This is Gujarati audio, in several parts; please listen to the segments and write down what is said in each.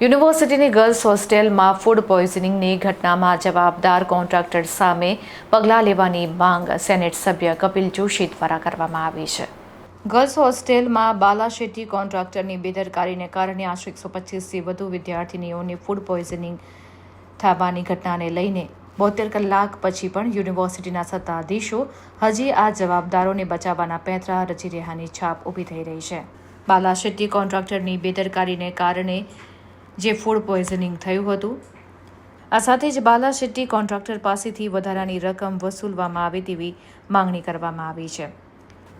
યુનિવર્સિટીની ગર્લ્સ હોસ્ટેલમાં ફૂડ પોઈઝનિંગની ઘટનામાં જવાબદાર કોન્ટ્રાક્ટર સામે પગલાં લેવાની માંગ સેનેટ સભ્ય કપિલ જોશી દ્વારા કરવામાં આવી છે. ગર્લ્સ હોસ્ટેલમાં બાલા શેટ્ટી કોન્ટ્રાક્ટરની બેદરકારીને કારણે આશરે એકસો પચીસથી વધુ વિદ્યાર્થિનીઓને ફૂડ પોઈઝનિંગ થવાની ઘટનાને લઈને બોતેર કલાક પછી પણ યુનિવર્સિટીના સત્તાધીશો હજી આ જવાબદારોને બચાવવાના પેંતરા રચી રહ્યાની છાપ ઊભી થઈ રહી છે. બાલા શેટ્ટી કોન્ટ્રાક્ટરની બેદરકારીને કારણે જે ફૂડ પોઈઝનિંગ થયું હતું. આ સાથે જ બાલા શેટ્ટી કોન્ટ્રાક્ટર પાસેથી વધારાની રકમ વસૂલવામાં આવે તેવી માંગણી કરવામાં આવી છે.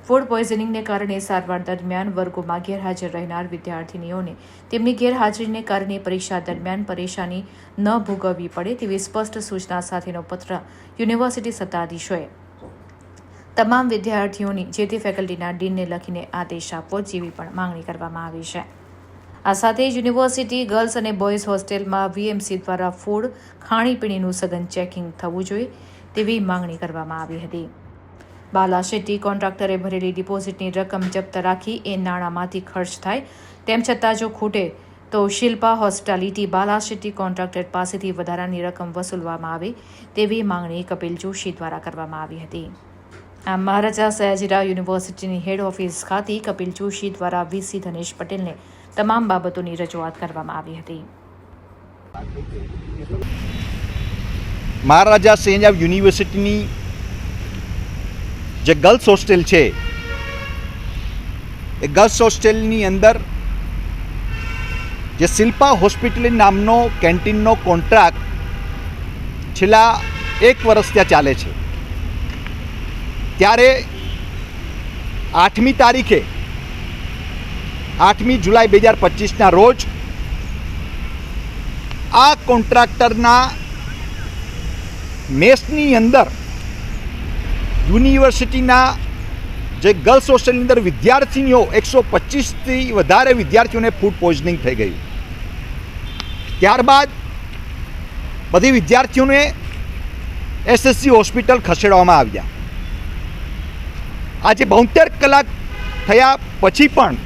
ફૂડ પોઈઝનિંગને કારણે સારવાર દરમિયાન વર્ગોમાં ગેરહાજર રહેનાર વિદ્યાર્થીનીઓને તેમની ગેરહાજરીને કારણે પરીક્ષા દરમિયાન પરેશાની ન ભોગવવી પડે તેવી સ્પષ્ટ સૂચના સાથેનો પત્ર યુનિવર્સિટી સત્તાધીશોએ તમામ વિદ્યાર્થીઓની જે તે ફેકલ્ટીના ડીનને લખીને આદેશ આપવો જેવી પણ માંગણી કરવામાં આવી છે. આ સાથે જ યુનિવર્સિટી, ગર્લ્સ અને બોયઝ હોસ્ટેલમાં વીએમસી દ્વારા ફૂડ, ખાણીપીણીનું સઘન ચેકિંગ થવું જોઈએ તેવી માંગણી કરવામાં આવી હતી. બાલા શેટ્ટી કોન્ટ્રાક્ટરે ભરેલી ડિપોઝિટની રકમ જપ્ત રાખી એ નાણાંમાંથી ખર્ચ થાય તેમ છતાં જો ખૂટે તો શિલ્પા હોસ્પિટાલિટી બાલા શેટ્ટી કોન્ટ્રાક્ટર પાસેથી વધારાની રકમ વસૂલવામાં આવે તેવી માંગણી કપિલ જોશી દ્વારા કરવામાં આવી હતી. આમ મહારાજા સયાજીરાવ યુનિવર્સિટીની હેડ ઓફિસ ખાતે કપિલ જોશી દ્વારા વીસી ધનેશ પટેલને તમામ બાબતોની રજૂઆત કરવામાં આવી હતી. મહારાજા સેંજાવ યુનિવર્સિટીની જે ગર્લ્સ હોસ્ટેલ છે, એ ગર્લ્સ હોસ્ટેલની અંદર જે શિલ્પા હોસ્પિટલ નામનો કેન્ટીનનો કોન્ટ્રાક્ટ છેલ્લા એક વર્ષ ત્યાં ચાલે છે. ત્યારે આઠમી તારીખે આઠમી જુલાઈ બે હજાર પચીસના રોજ આ કોન્ટ્રાક્ટરના મેસની અંદર યુનિવર્સિટીના જે ગર્લ્સ હોસ્ટેલની અંદર વિદ્યાર્થીનીઓ એકસો પચીસથી વધારે વિદ્યાર્થીઓને ફૂડ પોઈઝનિંગ થઈ ગયું. ત્યારબાદ બધી વિદ્યાર્થીઓને એસએસસી હોસ્પિટલ ખસેડવામાં આવ્યા. આજે બોતેર કલાક થયા પછી પણ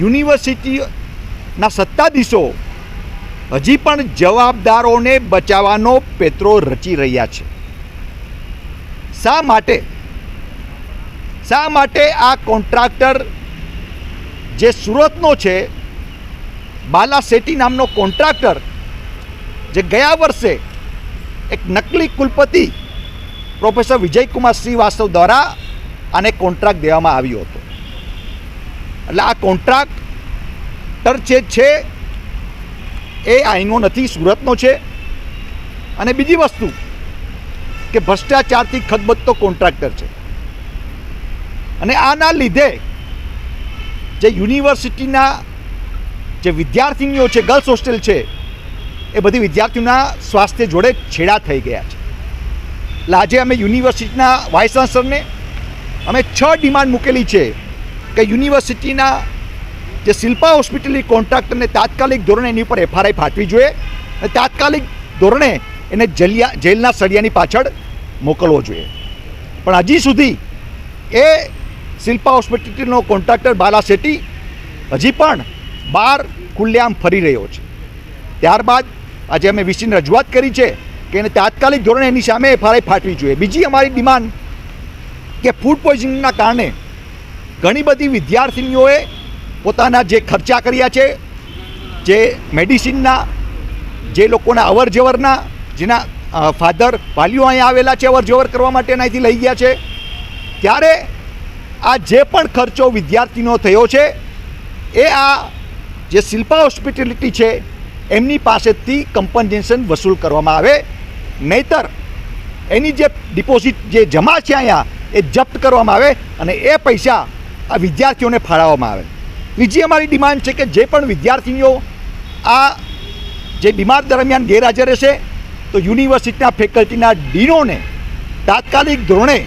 યુનિવર્સિટીના સત્તાધીશો હજી પણ જવાબદારોને બચાવવાનો પેત્રો રચી રહ્યા છે. શા માટે? શા માટે આ કોન્ટ્રાક્ટર જે સુરતનો છે, બાલા શેટ્ટી નામનો કોન્ટ્રાક્ટર, જે ગયા વર્ષે એક નકલી કુલપતિ પ્રોફેસર વિજયકુમાર શ્રીવાસ્તવ દ્વારા આને કોન્ટ્રાક્ટ દેવામાં આવ્યો હતો? એટલે આ કોન્ટ્રાક્ટર જે છે. એ અહીંનો નથી, સુરતનો છે. અને બીજી વસ્તુ કે ભ્રષ્ટાચારથી ખદબદતો કોન્ટ્રાક્ટર છે. અને આના લીધે જે યુનિવર્સિટીના જે વિદ્યાર્થીનીઓ છે, ગર્લ્સ હોસ્ટેલ છે, એ બધી વિદ્યાર્થીઓના સ્વાસ્થ્ય જોડે છેડા થઈ ગયા છે. એટલે આજે અમે યુનિવર્સિટીના વાઇસ ચાન્સલરને અમે છ ડિમાન્ડ મૂકેલી છે. કે યુનિવર્સિટીના જે શિલ્પા હોસ્પિટલની કોન્ટ્રાક્ટરને તાત્કાલિક ધોરણે એની ઉપર એફઆરઆઈ ફાટવી જોઈએ અને તાત્કાલિક ધોરણે એને જેલિયા જેલના સળિયાની પાછળ મોકલવો જોઈએ. પણ હજી સુધી એ શિલ્પા હોસ્પિટલનો કોન્ટ્રાક્ટર બાલા શેટ્ટી હજી પણ બહાર ખુલ્લેઆમ ફરી રહ્યો છે. ત્યારબાદ આજે અમે વીસીને રજૂઆત કરી છે કે એને તાત્કાલિક ધોરણે એની સામે એફઆરઆઈ ફાટવી જોઈએ. બીજી અમારી ડિમાન્ડ કે ફૂડ પોઈઝનિંગના કારણે ઘણી બધી વિદ્યાર્થીનીઓએ પોતાના જે ખર્ચા કર્યા છે, જે મેડિસિનના, જે લોકોના અવર જવરના જેના ફાધર વાલીઓ અહીંયા આવેલા છે અવર જવર કરવા માટે અહીંથી લઈ ગયા છે. ત્યારે આ જે પણ ખર્ચો વિદ્યાર્થીનો થયો છે, એ આ જે શિલ્પા હોસ્પિટેલિટી છે, એમની પાસેથી કમ્પન્સેશન વસૂલ કરવામાં આવે. નહીતર એની જે ડિપોઝિટ જે જમા છે અહીંયા, એ જપ્ત કરવામાં આવે અને એ પૈસા આ વિદ્યાર્થીઓને ફાળવવામાં આવે. બીજી અમારી ડિમાન્ડ છે કે જે પણ વિદ્યાર્થીઓ આ જે બીમાર દરમિયાન ગેરહાજર રહેશે, તો યુનિવર્સિટીના ફેકલ્ટીના ડીનોને તાત્કાલિક ધોરણે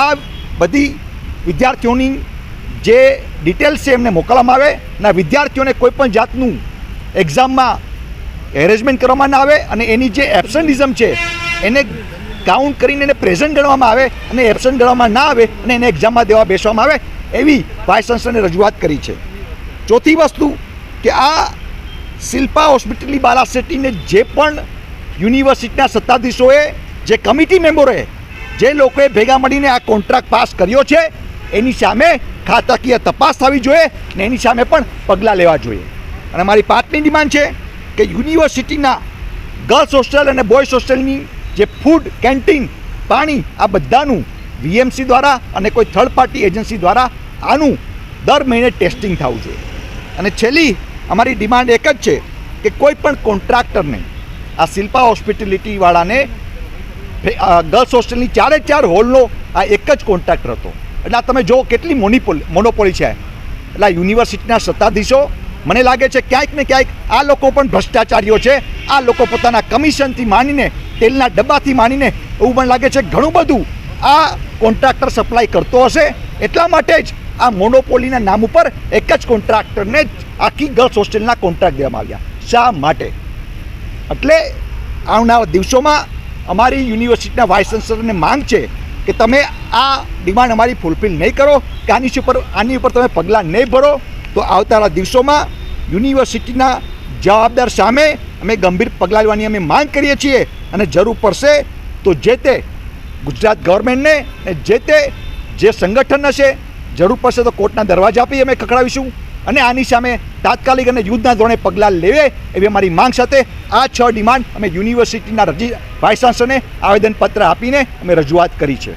આ બધી વિદ્યાર્થીઓની જે ડિટેલ્સ છે એમને મોકલવામાં આવે અને વિદ્યાર્થીઓને કોઈ પણ જાતનું એક્ઝામમાં એરેન્જમેન્ટ કરવામાં ના આવે અને એની જે એબસન્ટિઝમ છે, એને કાઉન્ટ કરીને એને પ્રેઝન્ટ ગણવામાં આવે અને એબસન્ટ ગણવામાં ના આવે અને એને એક્ઝામમાં દેવા બેસવામાં આવે એવી વાઇસ ચાન્સલરને રજૂઆત કરી છે. ચોથી વસ્તુ કે આ શિલ્પા હોસ્પિટલની બાલાસિટીને જે પણ યુનિવર્સિટીના સત્તાધીશોએ, જે કમિટી મેમ્બરોએ જે લોકોએ ભેગા મળીને આ કોન્ટ્રાક્ટ પાસ કર્યો છે, એની સામે ખાતાકીય તપાસ થવી જોઈએ ને એની સામે પણ પગલાં લેવા જોઈએ. અને મારી પાંચમી ડિમાન્ડ છે કે યુનિવર્સિટીના ગર્લ્સ હોસ્ટેલ અને બોયઝ હોસ્ટેલની જે ફૂડ કેન્ટીન, પાણી આ બધાનું વીએમસી દ્વારા અને કોઈ થર્ડ પાર્ટી એજન્સી દ્વારા આનું દર મહિને ટેસ્ટિંગ થવું જોઈએ. અને છેલ્લી અમારી ડિમાન્ડ એક જ છે કે કોઈ પણ કોન્ટ્રાક્ટરને આ શિલ્પા હોસ્પિટેલિટીવાળાને ગર્લ્સ હોસ્ટેલની ચારે ચાર હોલનો આ એક જ કોન્ટ્રાક્ટર હતો. એટલે આ તમે જુઓ કેટલી મોનિપોલ મોનોપોલી છે એટલે આ યુનિવર્સિટીના સત્તાધીશો, મને લાગે છે ક્યાંક ને ક્યાંક આ લોકો પણ ભ્રષ્ટાચારીઓ છે. આ લોકો પોતાના કમિશનથી માનીને તેલના ડબ્બાથી માનીને એવું મને લાગે છે ઘણું બધું આ કોન્ટ્રાક્ટર સપ્લાય કરતો હશે. એટલા માટે જ આ મોનોપોલીના નામ ઉપર એક જ કોન્ટ્રાક્ટરને જ આખી ગર્લ્સ હોસ્ટેલના કોન્ટ્રાક્ટ દેવામાં આવ્યા. શા માટે? એટલે આવનારા દિવસોમાં અમારી યુનિવર્સિટીના વાઇસ ચાન્સલરને માંગ છે કે તમે આ ડિમાન્ડ અમારી ફૂલફિલ નહીં કરો, કે આની ઉપર આની ઉપર તમે પગલાં નહીં ભરો, તો આવતાના દિવસોમાં યુનિવર્સિટીના જવાબદાર સામે અમે ગંભીર પગલાં લેવાની અમે માંગ કરીએ છીએ અને જરૂર પડશે તો જે તે ગુજરાત ગવર્મેન્ટને જે તે જે સંગઠન હશે, જરૂર પડશે તો કોર્ટના દરવાજા આપી અમે ખખડાવીશું અને આની સામે તાત્કાલિક અને યુદ્ધના ધોરણે પગલાં લેવે એવી અમારી માંગ સાથે આ છ ડિમાન્ડ અમે યુનિવર્સિટીના રજી વાઇસ ચાન્સલરને આવેદનપત્ર આપીને અમે રજૂઆત કરી છે.